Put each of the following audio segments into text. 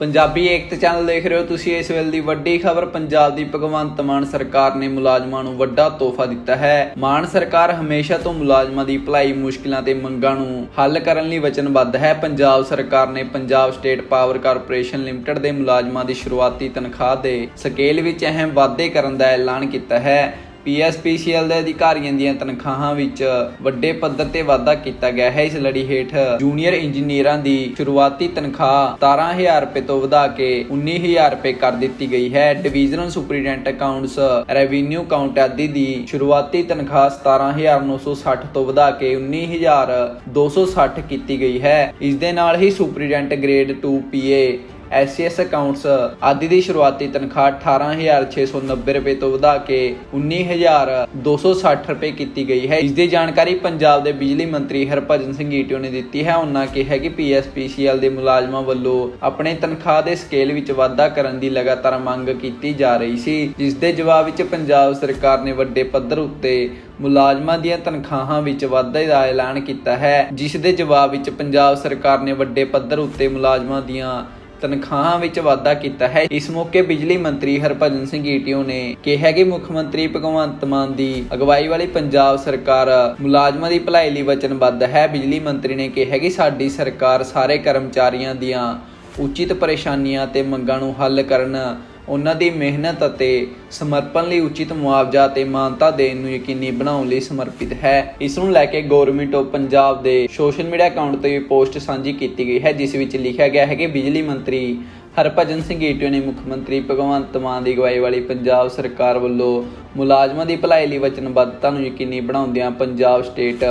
ਪੰਜਾਬੀ ਏਕਤਾ channel ਦੇਖ ਰਹੇ ਹੋ ਤੁਸੀਂ। ਇਸ ਵੇਲੇ ਦੀ ਵੱਡੀ ਖਬਰ, ਪੰਜਾਬ ਦੀ ਭਗਵੰਤ ਮਾਨ ਸਰਕਾਰ ਨੇ ਮੁਲਾਜ਼ਮਾਂ ਨੂੰ ਵੱਡਾ ਤੋਹਫਾ ਦਿੱਤਾ ਹੈ। ਮਾਨ ਸਰਕਾਰ ਹਮੇਸ਼ਾ ਤੋਂ ਮੁਲਾਜ਼ਮਾਂ ਦੀ ਭਲਾਈ ਮੁਸ਼ਕਿਲਾਂ ਤੇ ਮੰਗਾਂ ਨੂੰ ਹੱਲ ਕਰਨ ਲਈ ਵਚਨਬੱਧ ਹੈ। ਪੰਜਾਬ ਸਰਕਾਰ ਨੇ Punjab state power corporation limited ਦੇ ਮੁਲਾਜ਼ਮਾਂ ਦੀ ਸ਼ੁਰੂਆਤੀ ਤਨਖਾਹ ਦੇ ਸਕੇਲ ਵਿੱਚ ਅਹਿਮ ਵਾਧੇ ਕਰਨ ਦਾ ਐਲਾਨ ਕੀਤਾ ਹੈ। ਪੀਐਸਪੀਸੀਐਲ ਦੇ ਅਧਿਕਾਰੀਆਂ ਦੀਆਂ ਤਨਖਾਹਾਂ ਵਿੱਚ ਵੱਡੇ ਪੱਧਰ ਤੇ ਵਾਧਾ ਕੀਤਾ ਗਿਆ ਹੈ। ਇਸ ਲੜੀ ਹੇਠ ਜੂਨੀਅਰ ਇੰਜੀਨੀਅਰਾਂ ਦੀ ਸ਼ੁਰੂਆਤੀ ਤਨਖਾਹ 17000 ਰੁਪਏ ਤੋਂ ਵਧਾ ਕੇ 19000 ਰੁਪਏ ਕਰ ਦਿੱਤੀ ਗਈ ਹੈ। Divisional superintendent accounts revenue count ਆਦਿ ਦੀ ਸ਼ੁਰੂਆਤੀ ਤਨਖਾਹ 17960 ਤੋਂ ਵਧਾ ਕੇ 19260 ਕੀਤੀ ਗਈ ਹੈ। ਇਸ ਦੇ ਨਾਲ ਹੀ superintendent grade 2 PA SCS accounts ਆਦਿ ਦੀ ਸ਼ੁਰੂਆਤੀ ਤਨਖਾਹ 18690 ਰੁਪਏ ਤੋਂ ਵਧਾ ਕੇ 19260 ਰੁਪਏ ਕੀਤੀ ਗਈ ਹੈ। ਇਸ ਦੀ ਜਾਣਕਾਰੀ ਪੰਜਾਬ ਦੇ ਬਿਜਲੀ ਮੰਤਰੀ ਹਰਭਜਨ ਸਿੰਘ ਈਟਿਓ ਨੇ ਦਿੱਤੀ ਹੈ। ਉਹਨਾਂ ਕਿਹਾ ਕਿ ਪੀਐਸਪੀਸੀਐਲ ਦੇ ਮੁਲਾਜ਼ਮਾਂ ਵੱਲੋਂ ਆਪਣੇ ਤਨਖਾਹ ਦੇ ਸਕੇਲ ਵਿੱਚ ਵਾਧਾ ਕਰਨ ਦੀ ਲਗਾਤਾਰ ਮੰਗ ਕੀਤੀ ਜਾ ਰਹੀ ਸੀ, ਜਿਸ ਦੇ ਜਵਾਬ ਵਿੱਚ ਪੰਜਾਬ ਸਰਕਾਰ ਨੇ ਵੱਡੇ ਪੱਧਰ ਉੱਤੇ ਮੁਲਾਜ਼ਮਾਂ ਦੀਆਂ ਤਨਖਾਹਾਂ ਵਿੱਚ ਵਾਧੇ ਦਾ ਐਲਾਨ ਕੀਤਾ ਹੈ, ਜਿਸ ਦੇ ਜਵਾਬ ਵਿੱਚ ਪੰਜਾਬ ਸਰਕਾਰ ਨੇ ਵੱਡੇ ਪੱਧਰ ਉੱਤੇ ਮੁਲਾਜ਼ਮਾਂ ਦੀਆਂ ਤਨਖਾਹਾਂ ਵਿੱਚ ਵਾਧਾ ਕੀਤਾ ਹੈ। ਇਸ ਮੌਕੇ ਬਿਜਲੀ ਮੰਤਰੀ ਹਰਭਜਨ ਸਿੰਘ ਈਟਿਓ ਨੇ ਕਿਹਾ ਕਿ ਮੁੱਖ ਮੰਤਰੀ ਭਗਵੰਤ ਮਾਨ ਦੀ ਅਗਵਾਈ ਵਾਲੀ ਪੰਜਾਬ ਸਰਕਾਰ ਮੁਲਾਜ਼ਮਾਂ ਦੀ ਭਲਾਈ ਲਈ ਵਚਨਬੱਧ ਹੈ। ਬਿਜਲੀ ਮੰਤਰੀ ਨੇ ਕਿਹਾ ਕਿ ਸਾਡੀ ਸਰਕਾਰ ਸਾਰੇ ਕਰਮਚਾਰੀਆਂ ਦੀਆਂ ਉਚਿਤ ਪਰੇਸ਼ਾਨੀਆਂ ਤੇ ਮੰਗਾਂ ਨੂੰ ਹੱਲ ਕਰਨ ਉਹਨਾਂ ਦੀ ਮਿਹਨਤ ਅਤੇ ਸਮਰਪਣ ਲਈ ਉਚਿਤ ਮੁਆਵਜ਼ਾ ਤੇ ਮਾਨਤਾ ਦੇਣ ਨੂੰ ਯਕੀਨੀ ਬਣਾਉਣ ਲਈ ਸਮਰਪਿਤ ਹੈ। ਇਸ ਨੂੰ ਲੈ ਕੇ ਗਵਰਨਮੈਂਟ ਆਫ ਪੰਜਾਬ ਦੇ ਸੋਸ਼ਲ ਮੀਡੀਆ ਅਕਾਊਂਟ ਤੇ ਵੀ ਪੋਸਟ ਸਾਂਝੀ ਕੀਤੀ ਗਈ ਹੈ, ਜਿਸ ਵਿੱਚ ਲਿਖਿਆ ਗਿਆ ਹੈ ਕਿ ਬਿਜਲੀ ਮੰਤਰੀ ਹਰਭਜਨ ਸਿੰਘ ਈਟਿਓ ਨੇ ਮੁੱਖ ਮੰਤਰੀ ਭਗਵੰਤ ਮਾਨ ਦੀ ਅਗਵਾਈ ਵਾਲੀ ਪੰਜਾਬ ਸਰਕਾਰ ਵੱਲੋਂ ਮੁਲਾਜ਼ਮਾਂ ਦੀ ਭਲਾਈ ਲਈ ਵਚਨਬੱਧਤਾ ਨੂੰ ਯਕੀਨੀ ਬਣਾਉਂਦਿਆਂ Punjab state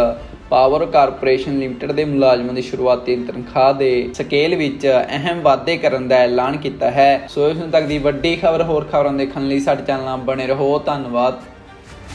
power corporation limited ਦੇ ਮੁਲਾਜ਼ਮਾਂ ਦੀ ਸ਼ੁਰੂਆਤੀ ਤਨਖਾਹ ਦੇ ਸਕੇਲ ਵਿੱਚ ਅਹਿਮ ਵਾਧੇ ਕਰਨ ਦਾ ਐਲਾਨ ਕੀਤਾ ਹੈ। ਸੋ ਇਸ ਨੂੰ ਤੱਕ ਦੀ ਵੱਡੀ ਖਬਰ ਹੋਰ ਖਬਰਾਂ ਦੇਖਣ ਲਈ ਸਾਡੇ ਚੈਨਲ ਨਾਲ ਬਣੇ ਰਹੋ। ਧੰਨਵਾਦ।